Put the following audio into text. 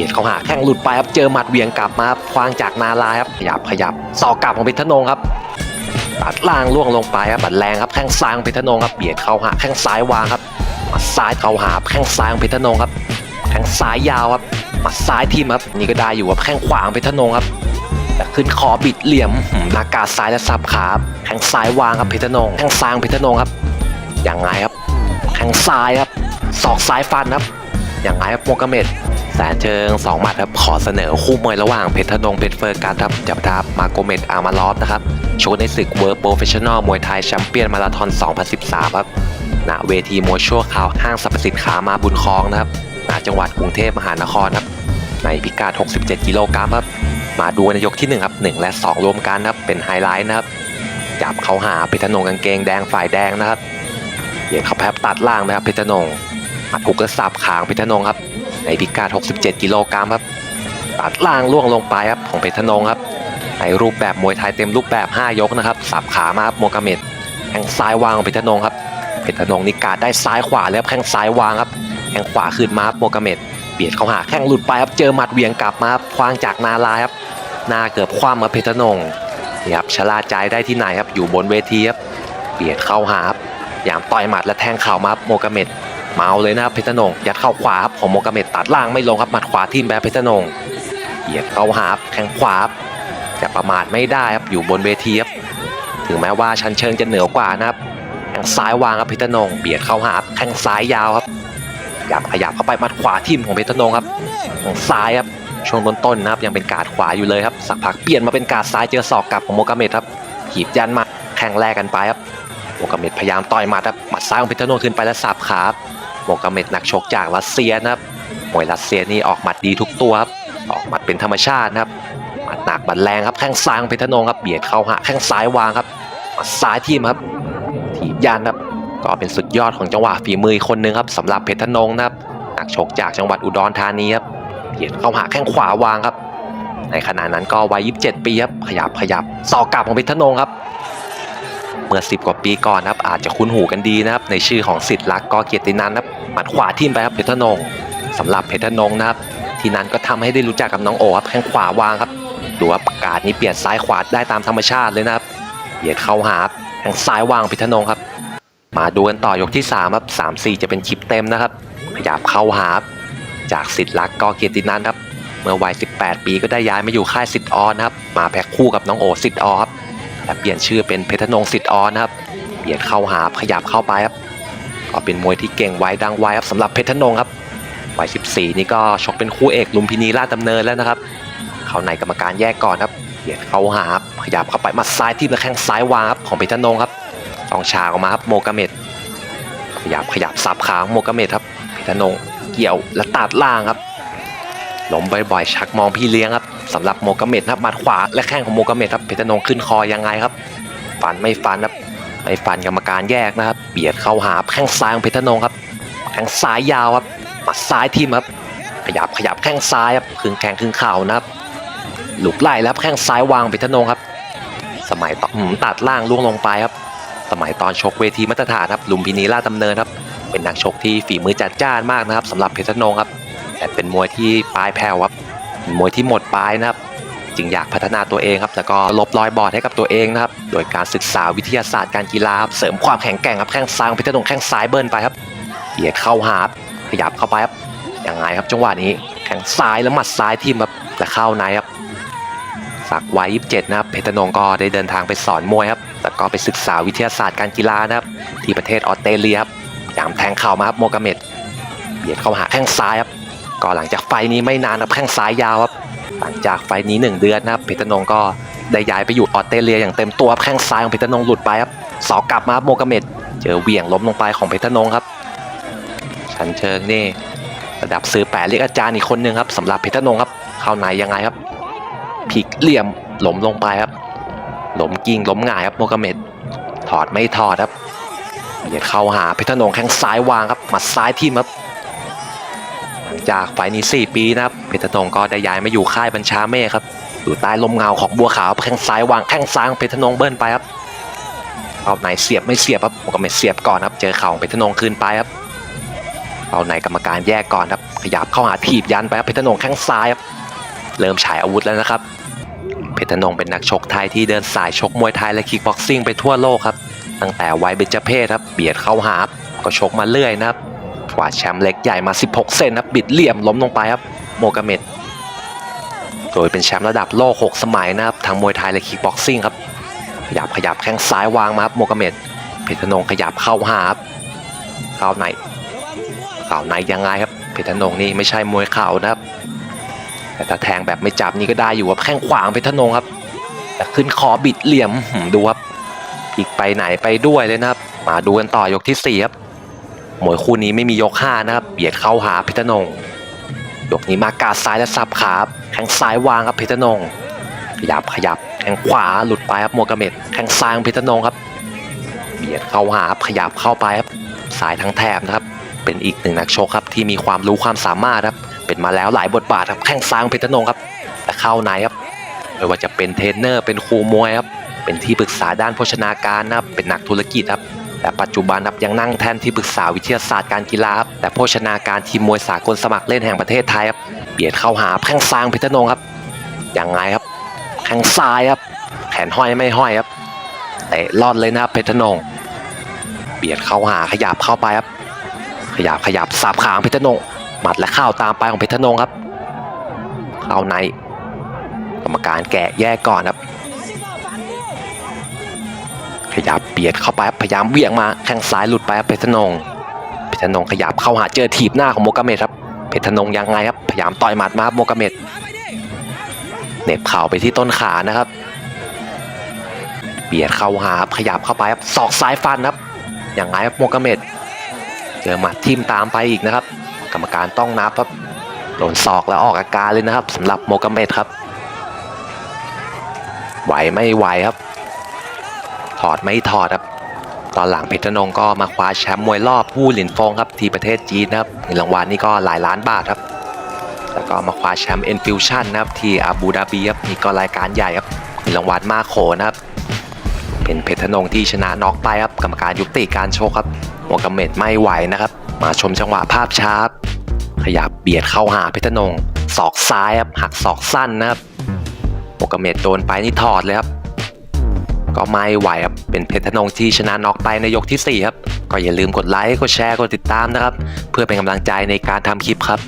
บียดเข้าหาแข้งหลุดไปครับเจอหมัดเวียงกลับมาครับคว้างจากนาลายครับขยับขยับสอกกลับของเพชรธนงครับตัดล่างล่วงลงไปครับบัดแรงครับแข้งซ้ายของเพชรธนงครับเบียดเข้าหาแข้งซ้ายวางครับหมัดซ้ายเข้าหาแข้งซ้ายของเพชรธนงครับแข้งซ้ายยาวครับหมัดซ้ายทิ่มครับนี่ก็ได้อยู่ครับแข้งขวางเพชรธนงครับแต่ขึ้นคอบิดเหลี่ยมหืมหนากาซ้ายและสับขาแข้งซ้ายวางครับเพชรธนงแข้งซ้ายของเพชรธนงครับอยังไงครับแข้งซ้ายครับศอกซ้ายฟันครับอย่างไรครับโมกเมด สนเชิงสองหมัดครับขอเสนอคู่มวยระหว่างเพชรธนงเพชรเฟอร์กันครับจับทับมาโกเมดอามาลอฟนะครับโชว์ในศึกเวิร์โปรเฟชชั่นอลมวยไทยแชมเปี้ยนมาราธอน 2013 ครับณเวทีมวยชั่วคราวห้างสรรพสินค้ามาบุญครองนะครับณจังหวัดกรุงเทพมหานครครับในพิกัด 67 กิโลกรัมครับมาดูในยกที่ 1 ครับ 1 และ 2 รวมกันครับเป็นไฮไลท์นะครับจับเขาหาเพชรธนงกางเกงแดงฝ่ายแดงนะครับเหยียดเขาแพบตัดล่างนะครับเพชรธนงหมัดหุกกระสับขางเพชรธนงครับ ในพิกัด67 กิโลกรัมครับตัดล่างล่วงลงไปครับของเพชรธนงครับในรูปแบบมวยไทยเต็มรูปแบบ 5 ยกนะครับสับขามาครับโมกาเมดแข้งซ้ายวางของเพชรธนงครับเพชรธนงนี่กาดได้ซ้ายขวาแล้วแข้งซ้ายวางครับแข้งขวาขึ้นมาครับโมกาเมดเบียดเข้าหาแข้งหลุดไปครับเจอหมัดเวียงกลับมาครับคว้างจากนาลายครับหน้าเกือบคว่ำครับเพชรธนงนี่ครับชะลาใจได้ที่ไหนครับอยู่บนเวทีครับเบียดเข้าหาครับอย่างต่อยหมัดและแทงเข่ามาครับโมกาเมด เมาเลยนะครับเพชรนงยัดเข้าขวาครับของโมกาเมดตัดล่างไม่ลงครับหมัดขวาทิ่มแบบเพชรนงเหยียดเข้าหาแข้งขวาครับแต่ประมาทไม่ได้ครับอยู่บนเวทีครับถึงแม้ว่าชันเชิงจะเหนือกว่านะครับแข้งซ้ายวางครับเพชรนงเบียดเข้าหาแข้งซ้ายยาวครับขยับขยับเข้าไปหมัดขวาทิ่มของเพชรนงครับแข้งซ้ายครับช่วงต้นๆนะครับยังเป็นการดขวาอยู่เลยครับสักพักเปลี่ยนมาเป็นการดซ้ายเจอศอกกลับของโมกาเมดครับหีบยันมาแข้งแรกกันไปครับโมกาเมดพยายามต่อยหมัดครับหมัดซ้ายของเพชรธนงขึ้นไปแล้วสับขา โมกาเมดนักชกจากรัสเซียนะครับมวยรัสเซียนี่ออกหมัดดีทุกตัวครับออกหมัดเป็นธรรมชาตินะครับหมัดหนักบัดแรงครับแข้งซ้ายของเพชรธนงครับเบียดเข้าหาแข้งซ้ายวางครับหมัดซ้ายทีมครับถีบยันครับก็เป็นสุดยอดของจังหวะฝีมืออีกคนนึงครับสำหรับเพชรธนงนะครับนักชกจากจังหวัดอุดรธานีครับเบียดเข้าหาแข้งขวาวางครับ ในขณะนั้นก็วัย 27 ปีครับขยับขยับสอกกลับของเพชรธนงครับ เมื่อ 10 กว่าปีก่อนนะครับอาจจะคุ้นหูกันดีนะครับในชื่อของสิทธิ์ลักษ์กอเกียรตินันท์ครับหมัดขวาทิ่มไปครับเพชรนงสำหรับเพชรนงนะครับทีนั้นก็ทำให้ได้รู้จักกับน้องโอครับแข้งขวาวางครับดูว่าประกาศนี้เปลี่ยนซ้ายขวาได้ตามธรรมชาติเลยนะครับเหยียดเข้าหาครับแข้งซ้ายวางเพชรนงครับ มาดูกันต่อยกที่3ครับ3 4 จะเป็นคลิปเต็มนะครับขยับเข้าหาจากสิทธิ์ลักษ์กอเกียรตินันครับเมื่อวัย 18 ปีก็ได้ย้ายมาอยู่ค่ายสิทธิ์ออนนะครับ มาแพ็คคู่กับน้องโอสิทธิ์ออครับ และเปลี่ยนชื่อเป็นเพชรนงสิทธิ์ออนครับเบียดเข้าหาขยับเข้าไปครับก็เป็นมวยที่เก่งไวดังไวครับสำหรับเพชรนงครับวัย14 นี่ก็ชกเป็นคู่เอกลุมพินีราชดำเนินแล้วนะครับ เข้าในกรรมการแยกก่อนครับเบียดเข้าหาขยับเข้าไปมาซ้ายที่และแข้งซ้ายวางครับของเพชรนงครับสองฉาออกมาครับโมกาเมดขยับขยับสับขาโมกาเมดครับเพชรนงเกี่ยวและตัดล่างครับ ล้มบ่อยๆชักมองพี่เลี้ยงครับสำหรับโมกเมดครับหมัดขวาและแข้งของโมกเมดครับเพชรนงขึ้นคอยังไงครับฟันไม่ฟันครับไปฟันกรรมการแยกนะครับเบียดเข้าหาแข้งซ้ายของเพชรนงครับแข้งซ้ายยาวครับหมัดซ้ายทิ่มครับ ขยับขยับแข้งซ้ายครับครึ่งแข้งครึ่งเข่านะครับหลุกไล่แล้วแข้งซ้ายวางเพชรนงครับ สมัยต่อตัดล่างล่วงลงไปครับ สมัยตอนชกเวทีมาตรฐานครับลุมพินีราดำเนินครับเป็นนักชกที่ฝีมือจัดจ้านมากนะครับสำหรับเพชรนงครับ แต่เป็นมวยที่ปลายแผ่วครับมวยที่หมดปลายนะครับ จึงอยากพัฒนาตัวเองครับ แล้วก็ลบรอยบอดให้กับตัวเองนะครับ โดยการศึกษาวิทยาศาสตร์การกีฬาครับเสริมความแข็งแกร่งครับแข้งซ้ายของเพชรธนงแข้งซ้ายเบิ้ลไปครับเบียดเข้าหาขยับเข้าไปครับยังไงครับจังหวะนี้แข้งซ้ายแล้วหมัดซ้ายทิ่มครับและเข้าในครับสักวัย27 นะครับ เพชรนงก็ได้เดินทางไปสอนมวยครับ แล้วก็ไปศึกษาวิทยาศาสตร์การกีฬานะครับ ที่ประเทศออสเตรเลียครับยางแทงเข่ามาครับโมกาเมดเบียดเข้าหาแข้งซ้ายครับ ก็หลังจากไฟนี้ไม่นานครับแข้งซ้ายยาวครับหลังจากไฟนี้ 1 เดือนนะครับเพชรนงก็ได้ย้ายไปอยู่ออสเตรเลียอย่างเต็มตัวแข้งซ้ายของเพชรนงหลุดไปครับสอกกลับมาครับโมกเมดเจอเหวี่ยงล้มลงไปของเพชรนงครับชันเชิงนี่ระดับซื้อแปดเรียกอาจารย์อีกคนนึงครับสำหรับเพชรนงครับเข้าในยังไงครับพิกเหลี่ยมล้มลงไปครับหล้มกิ้งล้มหงายครับโมกเมดถอดไม่ถอดครับเบียดเข้าหาเพชรนงแข้งซ้ายวางครับหมัดซ้ายทิ่มครับ ลังจากไฟล์นี้ 4 ปีนะครับเพชรธนงก็ได้ย้ายมาอยู่ค่ายบัญชาเมฆครับ อยู่ใต้ลมเงาของบัวขาวแข้งซ้ายวางแข้งซ้ายเพชรธนงเบิ้ลไปครับเอาไหนเสียบไม่เสียบครับโมกาเมดเสียบก่อนครับ เจอเข่าของเพชรธนงคืนไปครับเอาในกรรมการแยกก่อนครับ ขยับเข้าหาถีบยันไปครับเพชรนงแข้งซ้ายครับเริ่มฉายอาวุธแล้วนะครับเพชรนงเป็นนักชกไทยที่เดินสายชกมวยไทยและคิกบ็อกซิ่งไปทั่วโลกครับตั้งแต่วัยเบญจเพศครับเบียดเข้าหาครับก็ชกมาเรื่อยนะครับ กวาแชมป์เล็กใหญ่มา 16 เซนครับบิดเหลี่ยมล้มลงไปครับโมกาเมดโดยเป็นแชมป์ระดับโลก 6 สมัยนะครับทั้งมวยไทยและคิกบ็อกซิ่งครับขยับขยับแข้งซ้ายวางมาครับโมกาเมดเพชรนงขยับเข้าหาครับเข้าในเข้าในยังไงครับเพชรนงนี่ไม่ใช่มวยเข่านะครับแต่ถ้าแทงแบบไม่จับนี่ก็ได้อยู่ครับแข้งขวางเพชรนงครับแต่ขึ้นคอบิดเหลี่ยมดูครับอีกไปไหนไปด้วยเลยนะครับ มาดูกันต่อยกที่สี่ครับ มวยคู่นี้ไม่มียกห้านะครับเบียดเข้าหาเพชรนงยกนี้มากาดซ้ายและสับขาแข้งซ้ายวางครับเพชรนงขยับขยับแข้งขวาหลุดไปครับโมกาเมดแข้งซ้ายของเพชรนงครับเบียดเข้าหาขยับเข้าไปครับสายทั้งแถบนะครับ เป็นอีกหนึ่งนักชกครับที่มีความรู้ความสามารถครับเป็นมาแล้วหลายบทบาทครับแข้งซ้ายของเพชรนงครับแต่เข้าในครับไม่ว่าจะเป็นเทรนเนอร์เป็นครูมวยครับเป็นที่ปรึกษาด้านโภชนาการนะครับเป็นนักธุรกิจครับ แต่ปัจจุบันครับยังนั่งแทนที่ปรึกษาวิทยาศาสตร์การกีฬาครับแต่โภชนาการทีมมวยสากลสมัครเล่นแห่งประเทศไทยครับเบียดเข้าหาแข้งซางเพชรนงครับอยังไงครับแข้งซ้ายครับแขนห้อยไม่ห้อยครับเตะลอดเลยนะครับเพชรนงเบียดเข้าหาขยับเข้าไปครับ ขยับขยับสับขางเพชรนงหมัดและเข้าตามไปของเพชรนงครับเข้าในกรรมการแกะแยกก่อนครับ ขยับ บียดเข้าไปพยายามเบี่ยงมาแข้งซ้ายหลุดไปเพชรนงเพชรนงขยับเข้าหาเจอถีบหน้าของโมกาเมดครับเพชรนงยังไงครับพยายามต่อยหมัดมาโมกาเมดเน็บเข่าไปที่ต้นขานะครับ เบียดเข้าหาขยับเข้าไปครับศอกซ้ายฟันครับอย่างไรครับโมกาเมดเจอหมัดทิ่มตามไปอีกนะครับ กรรมการต้องนับครับโดนศอกแล้วออกอาการเลยนะครับสำหรับโมกาเมดครับ ไหวไม่ไหวครับ ถอดไม่ถอดครับ ตอนหลังเพชรนงก็มาคว้าแชมป์มวยรอบผู้หลินฟงครับที่ประเทศจีนนะครับเงินรางวัลนี่ก็หลายล้านบาทครับ แล้วก็มาคว้าแชมป์เอ็นฟิวชั่นนะครับที่อาบูดาบีครับนี่ก็รายการใหญ่ครับเงินรางวัลมากโขนะครับ เป็นเพชรนงที่ชนะน็อกไปครับกรรมการยุติการโชกครับโมกาเม็ดไม่ไหวนะครับ มาชมจังหวะภาพช้ารับขยับเบียดเข้าหาเพชรนงศอกซ้ายครับหักศอกสั้นนะครับโมกาเมดโดนไปนี่ถอดเลยครับ ก็ไม่ไหวครับ เป็นเพชรนงที่ชนะน็อกไปในยกที่ 4 ครับ ก็อย่าลืมกดไลค์ กดแชร์ กดติดตามนะครับ เพื่อเป็นกำลังใจในการทำคลิปครับ